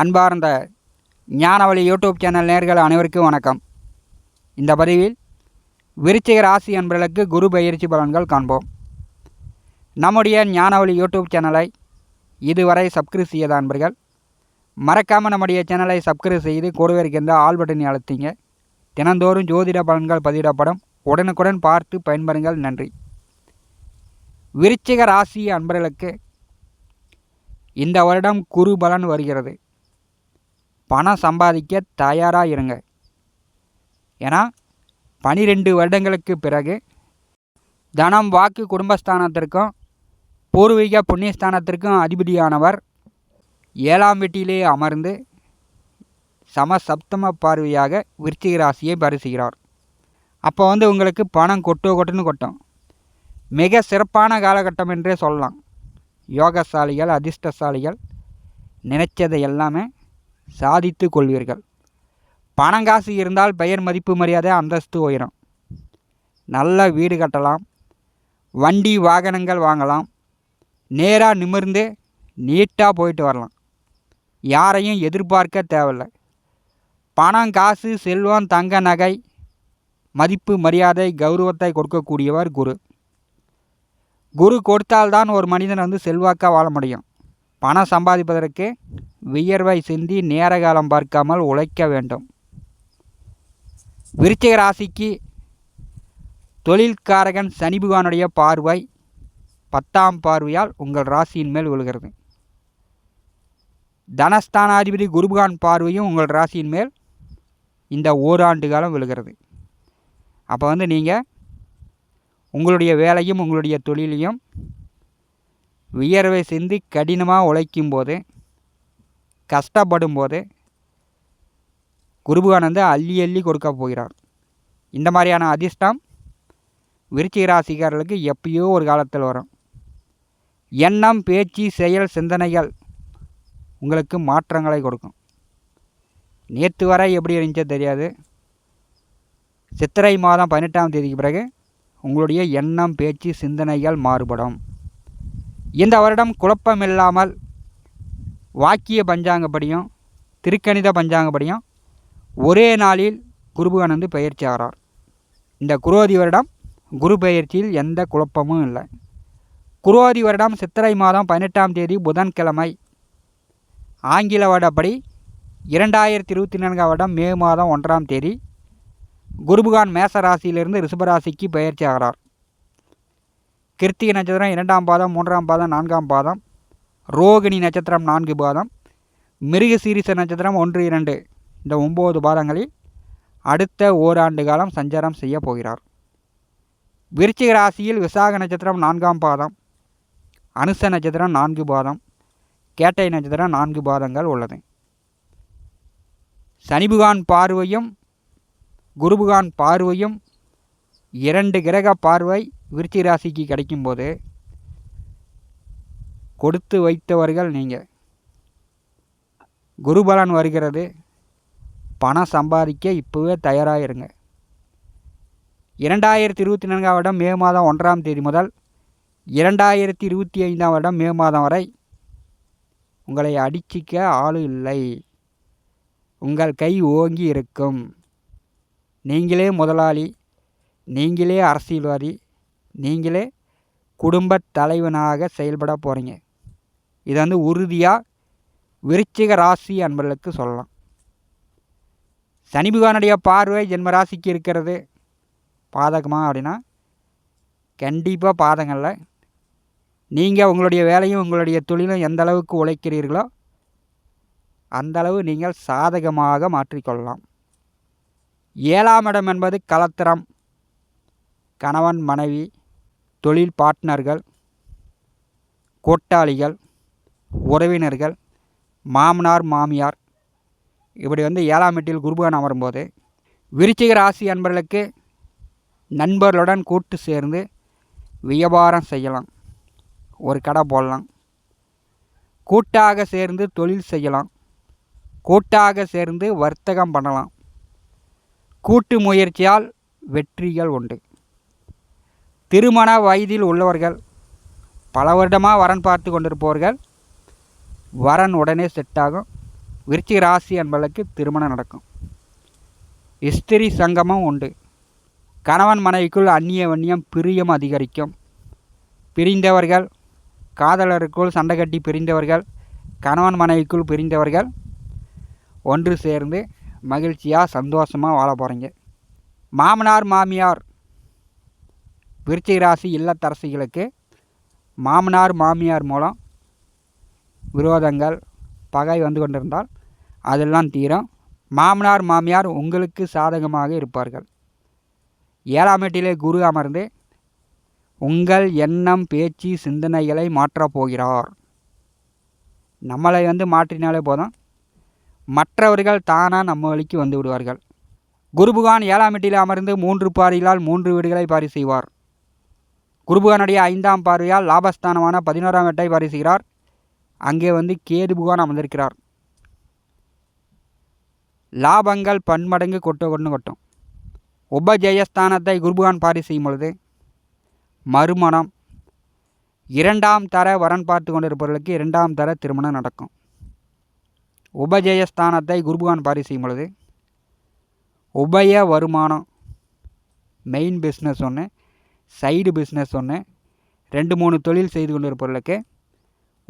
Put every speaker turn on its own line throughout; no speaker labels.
அன்பார்ந்த ஞானவழி YouTube channel நேர்கள் அனைவருக்கும் வணக்கம். இந்த பதிவில் விருச்சிக ராசி அன்பர்களுக்கு குரு பயிற்சி பலன்கள் காண்போம். நம்முடைய ஞானவழி யூடியூப் சேனலை இதுவரை சப்ஸ்கிரைப் செய்யாத அன்பர்கள் மறக்காமல் நம்முடைய சேனலை சப்ஸ்கிரைப் செய்து கூடவே இருக்கின்ற ஆல் பட்டனை அழுத்திங்க. தினந்தோறும் ஜோதிட பலன்கள் பதிவிடப்படும். உடனுக்குடன் பார்த்து பயன்பெறுங்கள். நன்றி. விருச்சிக ராசி அன்பர்களுக்கு இந்த வருடம் குரு பலன் வருகிறது. பணம் சம்பாதிக்க தயாராக இருங்க. ஏன்னா பனிரெண்டு வருடங்களுக்கு பிறகு தனம் வாக்கு குடும்பஸ்தானத்திற்கும் பூர்வீக புண்ணியஸ்தானத்திற்கும் அதிபதியானவர் ஏழாம் வீட்டிலே அமர்ந்து சமசப்தம பார்வையாக விருச்சிக ராசியை பரிசுகிறார். அப்போ வந்து உங்களுக்கு பணம் கொட்டு கொட்டுன்னு கொட்டும். மிக சிறப்பான காலகட்டம் என்றே சொல்லலாம். யோகசாலிகள் அதிர்ஷ்டசாலிகள் நினைச்சதை எல்லாமே சாதித்து கொள்வீர்கள். பணம் காசு இருந்தால் பெயர் மதிப்பு மரியாதை அந்தஸ்து உயரும். நல்ல வீடு கட்டலாம். வண்டி வாகனங்கள் வாங்கலாம். நேராக நிமிர்ந்து நீட்டாக போயிட்டு வரலாம். யாரையும் எதிர்பார்க்க தேவையில்லை. பணம் காசு செல்வம் தங்க நகை மதிப்பு மரியாதை கௌரவத்தை கொடுக்கக்கூடியவர் குரு. குரு கொடுத்தால்தான் ஒரு மனிதன் வந்து செல்வாக்காக வாழ முடியும். பணம் சம்பாதிப்பதற்கு வியர்வை சிந்தி நேர காலம் பார்க்காமல் உழைக்க வேண்டும். விருச்சிக ராசிக்கு தொழில்காரகன் சனிபகவானுடைய பார்வை பத்தாம் பார்வையால் உங்கள் ராசியின் மேல் விழுகிறது. தனஸ்தானாதிபதி குருபகான் பார்வையும் உங்கள் ராசியின் மேல் இந்த ஓராண்டு காலம் விழுகிறது. அப்போ வந்து நீங்கள் உங்களுடைய வேலையும் உங்களுடைய தொழிலையும் வியர்வை சிந்தி கடினமாக உழைக்கும் போது கஷ்டப்படும் போது குருபுகானந்து அள்ளி அள்ளி கொடுக்க போகிறார். இந்த மாதிரியான அதிர்ஷ்டம் விருச்சிக ராசிக்காரர்களுக்கு எப்பயோ ஒரு காலத்தில் வரும். எண்ணம் பேச்சு செயல் சிந்தனைகள் உங்களுக்கு மாற்றங்களை கொடுக்கும். நேற்று வரை எப்படி இருந்துச்சோ தெரியாது. சித்திரை மாதம் பதினெட்டாம் தேதிக்கு பிறகு உங்களுடைய எண்ணம் பேச்சு சிந்தனைகள் மாறுபடும். இந்த வருடம் குழப்பமில்லாமல் வாக்கிய பஞ்சாங்கப்படியும் திருக்கணித பஞ்சாங்கப்படியும் ஒரே நாளில் குருபகானந்து பயிற்சி ஆகிறார் இந்த குரோதி வருடம் குரு பயிற்சியில் எந்த குழப்பமும் இல்லை. குரோதி வருடம் சித்திரை மாதம் பதினெட்டாம் தேதி புதன்கிழமை. ஆங்கில வருடப்படி இரண்டாயிரத்தி இருபத்தி நான்காம் வருடம் மே மாதம் ஒன்றாம் தேதி குருபகான் மேச ராசியிலிருந்து ரிஷபராசிக்கு பயிற்சி ஆகிறார் கிருத்திகை நட்சத்திரம் இரண்டாம் பாதம் மூன்றாம் பாதம் நான்காம் பாதம். ரோகிணி நட்சத்திரம் நான்கு பாதம். மிருக சீரிச நட்சத்திரம் ஒன்று இரண்டு. இந்த ஒம்பது பாதங்களில் அடுத்த ஓராண்டு காலம் சஞ்சாரம் செய்ய போகிறார். விருச்சிக ராசியில் விசாக நட்சத்திரம் நான்காம் பாதம். அனுச நட்சத்திரம் நான்கு பாதம். கேட்டை நட்சத்திரம் நான்கு பாதங்கள் உள்ளது. சனிபுகான் பார்வையும் குருபுகான் பார்வையும் இரண்டு கிரக பார்வை விருச்சிக ராசிக்கு கிடைக்கும்போது கொடுத்து வைத்தவர்கள் நீங்கள் குருபலன் வருகிறது. பணம் சம்பாதிக்க இப்போவே தயாராக இருங்க இரண்டாயிரத்தி இருபத்தி நான்காம் வருடம் மே மாதம் ஒன்றாம் தேதி முதல் இரண்டாயிரத்தி இருபத்தி ஐந்தாம் வருடம் மே மாதம் வரை உங்களை அடிச்சிக்க ஆள் இல்லை. உங்கள் கை ஓங்கி இருக்கும். நீங்களே முதலாளி நீங்களே அரசியல்வாதி நீங்களே குடும்ப தலைவனாக செயல்பட போகிறீங்க இது வந்து உறுதியாக விருச்சிக ராசி அன்பர்களுக்கு சொல்லலாம். சனி பகவானுடைய பார்வை ஜென்ம ராசிக்கு இருக்கிறது. பாதகமா அப்படின்னா கண்டிப்பாக பாதங்களில் நீங்கள் உங்களுடைய வேலையும் உங்களுடைய தொழிலும் எந்த அளவுக்கு உழைக்கிறீர்களோ அந்த அளவு நீங்கள் சாதகமாக மாற்றிக்கொள்ளலாம். ஏழாம் இடம் என்பது கலத்திரம். கணவன் மனைவி தொழில் பார்ட்னர்கள் கூட்டாளிகள் உறவினர்கள் மாமனார் மாமியார். இப்படி வந்து ஏழாம் எட்டில் குருபகன் அமரும்போது விருச்சிக ராசி அன்பர்களுக்கு நண்பர்களுடன் கூட்டு சேர்ந்து வியாபாரம் செய்யலாம். ஒரு கடை போடலாம். கூட்டாக சேர்ந்து தொழில் செய்யலாம். கூட்டாக சேர்ந்து வர்த்தகம் பண்ணலாம். கூட்டு முயற்சியால் வெற்றிகள் உண்டு. திருமண வயதில் உள்ளவர்கள் பல வருடமாக வரன் பார்த்து கொண்டிருப்பவர்கள் வரன் உடனே செட் ஆகும். விருச்சிக ராசி என்பதற்கு திருமணம் நடக்கும். ஸ்திரி சங்கமம் உண்டு. கணவன் மனைவிக்குள் அந்நிய வன்னியம் பிரியம் அதிகரிக்கும். பிரிந்தவர்கள் காதலருக்குள் சண்டை கட்டி பிரிந்தவர்கள் கணவன் மனைவிக்குள் பிரிந்தவர்கள் ஒன்று சேர்ந்து மகிழ்ச்சியாக சந்தோஷமாக வாழ போகிறீங்க மாமனார் மாமியார் விருச்சிக ராசி இல்லத்தரசிகளுக்கு மாமனார் மாமியார் மூலம் விரோதங்கள் பகை வந்து கொண்டிருந்தால் அதெல்லாம் தீரும். மாமனார் மாமியார் உங்களுக்கு சாதகமாக இருப்பார்கள். ஏழாம் எட்டிலே குரு அமர்ந்து உங்கள் எண்ணம் பேச்சு சிந்தனைகளை மாற்றப் போகிறார். நம்மளை வந்து மாற்றினாலே போதும். மற்றவர்கள் தானாக நம்ம வழிக்கு வந்து விடுவார்கள். குருபுகான் ஏழாம் எட்டில் அமர்ந்து மூன்று பாரிகளால் மூன்று வீடுகளை பாரி செய்வார். குருபுகானுடைய ஐந்தாம் பார்வையால் லாபஸ்தானமான பதினோராம் எட்டை பரிசுகிறார். அங்கே வந்து கேது புகான் அமர்ந்திருக்கிறார். லாபங்கள் பன்மடங்கு கொட்டு கொண்டு கொட்டும். உபஜெயஸ்தானத்தை குருபுகான் பாரி செய்யும் பொழுது மறுமணம் இரண்டாம் தர வரன் பார்த்து கொண்டிருப்பவர்களுக்கு இரண்டாம் தர திருமணம் நடக்கும். உபஜெயஸ்தானத்தை குருபுகான் பாரி செய்யும் பொழுது உபய வருமானம் மெயின் பிஸ்னஸ் ஒன்று சைடு பிஸ்னஸ் ஒன்று ரெண்டு மூணு தொழில் செய்து கொண்டிருப்பவர்களுக்கு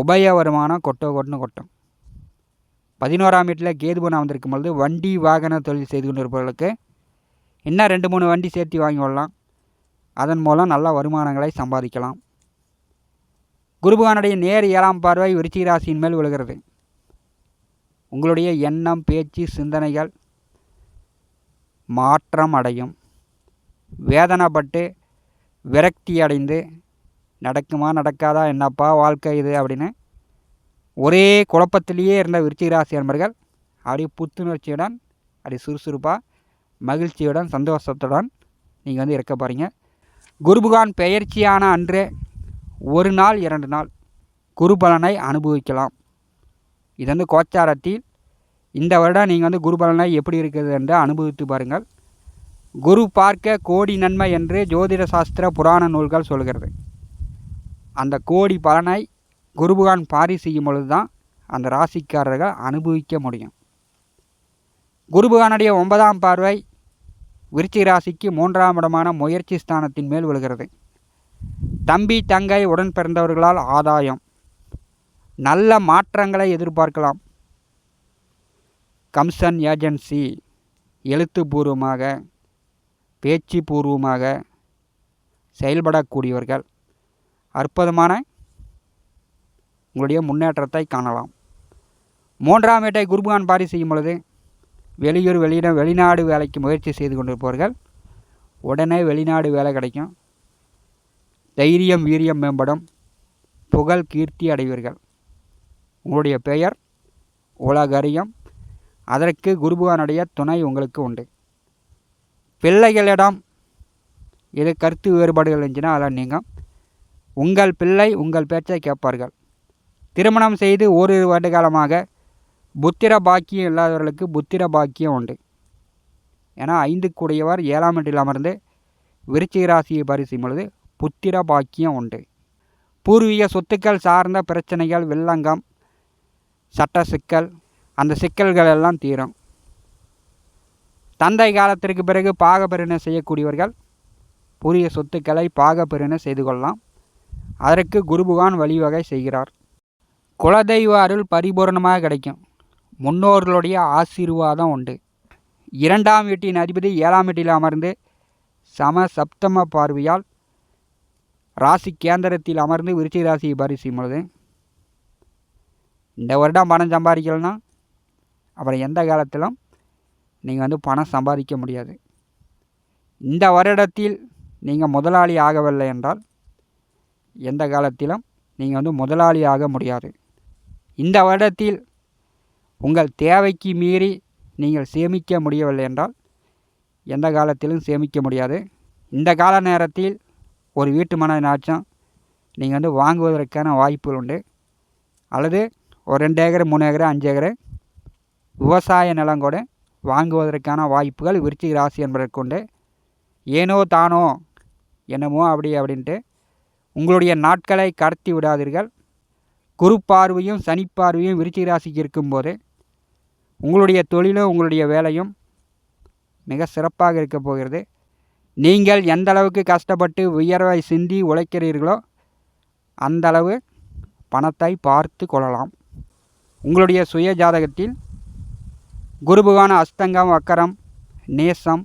உபய வருமானம் கொட்டோ கொட்டுன்னு கொட்டும். பதினோராம் வீட்டில் கேதுபுனா வந்திருக்கும் பொழுது வண்டி வாகன தொழில் செய்து கொண்டிருப்பவர்களுக்கு இன்னும் ரெண்டு மூணு வண்டி சேர்த்து வாங்கி கொள்ளலாம். அதன் மூலம் நல்ல வருமானங்களை சம்பாதிக்கலாம். குருபகானுடைய நேர் ஏழாம் பார்வை விருச்சிக ராசியின் மேல் விழுகிறது. உங்களுடைய எண்ணம் பேச்சு சிந்தனைகள் மாற்றம் அடையும். வேதனைப்பட்டு விரக்தி அடைந்து நடக்குமா நடக்காதா என்னப்பா வாழ்க்கை இது? அப்படின்னு ஒரே குழப்பத்திலேயே இருந்த விருச்சிகராசி நண்பர்கள் அப்படியே புத்துணர்ச்சியுடன் அப்படி சுறுசுறுப்பாக மகிழ்ச்சியுடன் சந்தோஷத்துடன் நீங்கள் வந்து இருக்க போகிறீங்க குருபுகான் பெயர்ச்சியான அன்றே ஒரு நாள் இரண்டு நாள் குரு பலனை அனுபவிக்கலாம். இது வந்து கோச்சாரத்தில் இந்த வருடம் நீங்கள் வந்து குரு பலனை எப்படி இருக்குது என்று அனுபவித்து பாருங்கள். குரு பார்க்க கோடி நன்மை என்று ஜோதிட சாஸ்திர புராண நூல்கள் சொல்கிறது. அந்த கோடி பலனை குருபகான் பாரி செய்யும் பொழுது தான் அந்த ராசிக்காரர்கள் அனுபவிக்க முடியும். குருபகானுடைய ஒன்பதாம் பார்வை விருச்சிக ராசிக்கு மூன்றாம் இடமான முயற்சி ஸ்தானத்தின் மேல் விழுகிறது. தம்பி தங்கை உடன் பிறந்தவர்களால் ஆதாயம். நல்ல மாற்றங்களை எதிர்பார்க்கலாம். கம்சன் ஏஜென்சி எழுத்துப்பூர்வமாக பேச்சு பூர்வமாக செயல்படக்கூடியவர்கள் அற்புதமான உங்களுடைய முன்னேற்றத்தை காணலாம். மூன்றாம் வீட்டை குருபகான் பாரி செய்யும் பொழுது வெளியூர் வெளியிட வெளிநாடு வேலைக்கு முயற்சி செய்து கொண்டிருப்பவர்கள் உடனே வெளிநாடு வேலை கிடைக்கும். தைரியம் வீரியம் மேம்படும். புகழ் கீர்த்தி அடைவீர்கள். உங்களுடைய பெயர் உலகறியம். அதற்கு குருபகானுடைய துணை உங்களுக்கு உண்டு. பிள்ளைகளிடம் இது கருத்து வேறுபாடுகள் இருந்துச்சுன்னா அதெல்லாம் நீங்கள் உங்கள் பிள்ளை உங்கள் பேச்சை கேட்பார்கள். திருமணம் செய்து ஓரிரு வருட காலமாக புத்திர பாக்கியம் இல்லாதவர்களுக்கு புத்திர பாக்கியம் உண்டு. ஏன்னா ஐந்து கூடியவர் ஏழாம் வீட்டில் அமர்ந்து விருச்சிக ராசியை பரிசும் பொழுது புத்திர பாக்கியம் உண்டு. பூர்வீக சொத்துக்கள் சார்ந்த பிரச்சனைகள் வில்லங்கம் சட்ட சிக்கல் அந்த சிக்கல்கள் எல்லாம் தீரும். தந்தை காலத்திற்கு பிறகு பாகப்பெருன செய்யக்கூடியவர்கள் புதிய சொத்துக்களை பாகப்பெருன செய்து கொள்ளலாம். அதற்கு குருபுகான் வழிவகை செய்கிறார். குலதெய்வ அருள் பரிபூர்ணமாக கிடைக்கும். முன்னோர்களுடைய ஆசீர்வாதம் உண்டு. இரண்டாம் வீட்டின் அதிபதி ஏழாம் வீட்டில் அமர்ந்து சம சப்தம பார்வையால் ராசி கேந்திரத்தில் அமர்ந்து விருச்சி ராசியை பரிசீலும் பொழுது இந்த வருடம் பணம் சம்பாதிக்கலன்னா அப்புறம் எந்த காலத்திலும் நீங்கள் வந்து பணம் சம்பாதிக்க முடியாது. இந்த வருடத்தில் நீங்கள் முதலாளி ஆகவில்லை என்றால் எந்த காலத்திலும் நீங்கள் வந்து முதலாளி ஆக முடியாது. இந்த வருடத்தில் உங்கள் தேவைக்கு மீறி நீங்கள் சேமிக்க முடியவில்லை என்றால் எந்த காலத்திலும் சேமிக்க முடியாது. இந்த கால நேரத்தில் ஒரு வீட்டு மனைனாச்சும் நீங்கள் வந்து வாங்குவதற்கான வாய்ப்புகள் உண்டு. அல்லது ஒரு ரெண்டு ஏக்கர் மூணு ஏக்கர் அஞ்சு ஏக்கர் விவசாய நிலம் கூட வாங்குவதற்கான வாய்ப்புகள் விருச்சிக ராசி என்பதற்கு உண்டு ஏனோ தானோ என்னமோ அப்படி அப்படின்ட்டு உங்களுடைய நாட்களை கடத்தி விடாதீர்கள். குரு பார்வையும் சனி பார்வையும் விருச்சிக ராசிக்கு இருக்கும்போது உங்களுடைய தொழிலும் உங்களுடைய வேலையும் மிக சிறப்பாக இருக்க போகிறது. நீங்கள் எந்த அளவுக்கு கஷ்டப்பட்டு உயர்வை சிந்தி உழைக்கிறீர்களோ அந்த அளவு பணத்தை பார்த்து கொள்ளலாம். உங்களுடைய சுய ஜாதகத்தில் குருபகவான அஸ்தங்கம் வக்கரம் நேசம்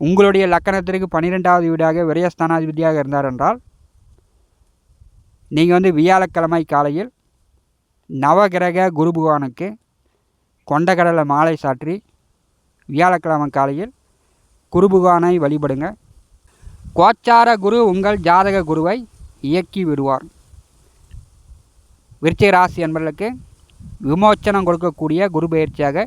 உங்களுடைய லக்கணத்திற்கு பன்னிரெண்டாவது வீடாக விரயஸ்தானாதிபதியாக இருந்தார் என்றால் நீங்கள் வந்து வியாழக்கிழமை காலையில் நவகிரக குரு பகவானுக்கு கொண்டக்கடலை மாலை சாற்றி வியாழக்கிழமை காலையில் குரு பகவானை வழிபடுங்க. கோச்சார குரு உங்கள் ஜாதக குருவை இயக்கி விடுவார். விருச்சிக ராசி என்பர்களுக்கு விமோச்சனம் கொடுக்கக்கூடிய குரு பயிற்சியாக